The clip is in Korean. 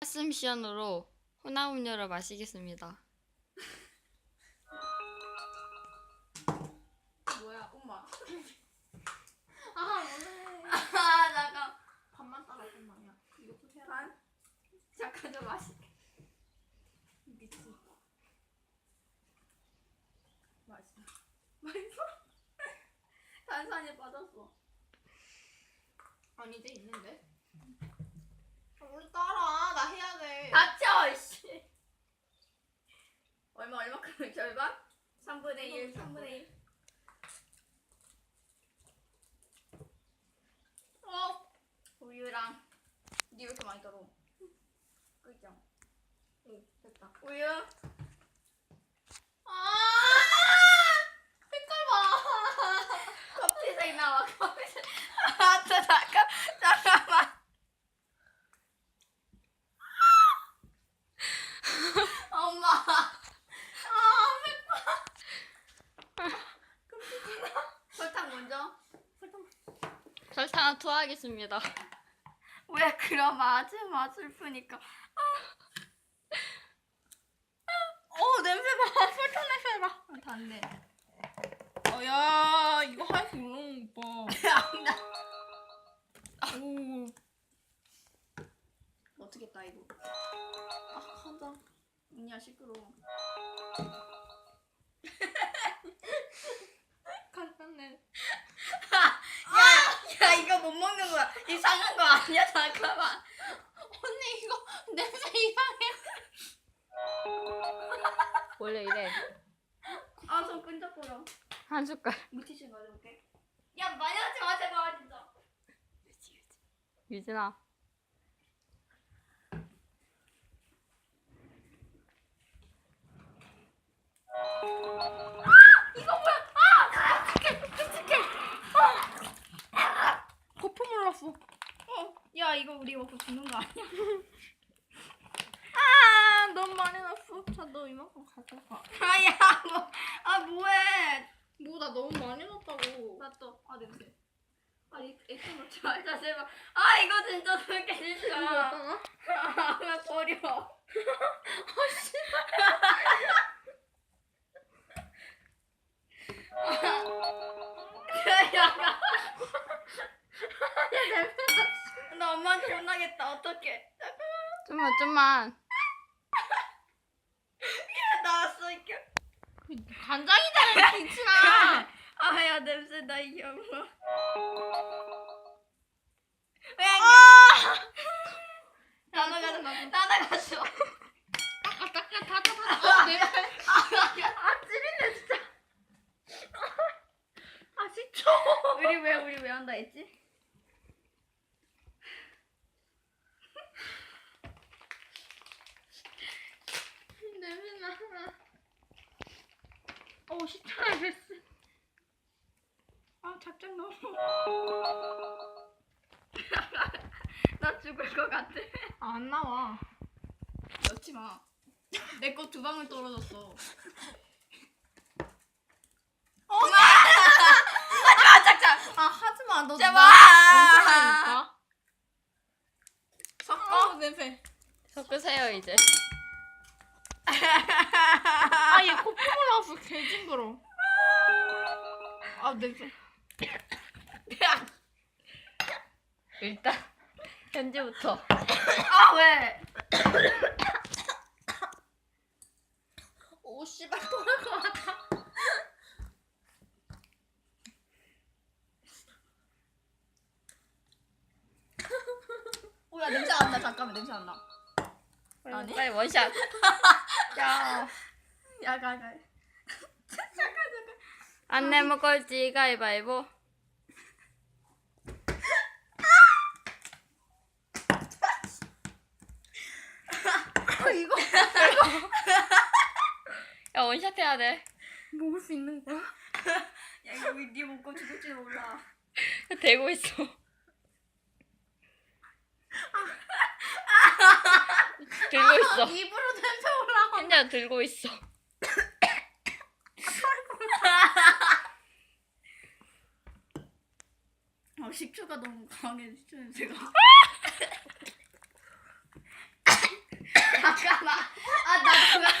가슴시연으로 혼합 음료를 마시겠습니다. 뭐야 엄마 아 오늘 아 잠깐 밥만 따라 엄마야. 이것도 해야 반 잠깐 좀 마실게 미친. 맛있어 맛있어? 탄산이 빠졌어 아니 이제 있는데. 아, 우리 따라 나 해야 돼. 닥쳐 이씨 얼마 얼마큼 절반? 3분의 1 3분의 1 어? 우유랑 니 왜 이렇게 많이 떨어? 끄죠 오 됐다. 우유 아 색깔 봐. 커피색 나와 커피색 아 저 잠깐 잠깐만 엄마 아 색깔 설탕 먼저 설탕을 투하하겠습니다. 왜 그럼 아주 맛을 푸니까. 어 냄새 봐. 설탕 냄새 봐. 아, 닿네. 어야 이거 할수 있는 오빠. 오. 어떻게 따 이거? 아 한다 언니야 시끄러워 간단해. 야, 야 이거 못 먹는 거야. 이상한 거 아니야? 잠깐만. 언니 이거 냄새 이상해. 원래 이래. 아, 손 끈적거려. 한 숟갈. 물티슈 가져올게. 야, 많이 하지 마, 제발 진짜. 유진아. 우리 먹고 죽는 거 아니야? 아 너무 많이 났어. 자 너 이만큼 가져가. 아, 야, 뭐, 아, 뭐해? 뭐 나 너무 많이 났다고. 나 또, 아, 냄새. 아, 이 액체 넣지 말자, 제발. 아, 이거 진짜 싫어. 어떠나? 아, 왜 버려? 야, 나 엄마한테 혼나겠다. 어떡해. 좀만 좀만. 나왔어, 이게. 간장이잖아 김치나. 아, 야, 냄새 나, 이게 엄마. 왜, 아! 나눠 가져, 나눠 가져. 어, 내 아, 찌린내, 진짜. 아, 진짜. 우리 왜, 우리 왜 한다 했지? 냄새 나. 어 시청자 됐어. 아, 작작 너무. 나 죽을 것 같아. 안 나와. 넣지 마. 내 거 두 방울 떨어졌어. 어, 하지마, 작작. 아 하지 마. 너 제발. 나 섞어. 어 냄새. 섞으세요 이제. 아얘 거품 올라왔어. 개 징그러. 아 냄새. 일단 현지부터. 아 왜? 오 씨발 토할 것 같아. 오야 냄새 안 나. 잠깐만 냄새 안 나. 아니? 빨리 원샷. 야. 야가 가. 안 내면 꼴찌 가위바위보. 어, 이거 야 원샷 해야 돼. 먹을 수 있는 거야? 야 이거 네 먹고 죽을지 몰라. 대고 있어. 들고 있어. 입으로 냄새 올라와. 현지야 들고 있어. 어, 식초가 너무 강해 식초 냄새가. 잠깐만. 아 나도 그거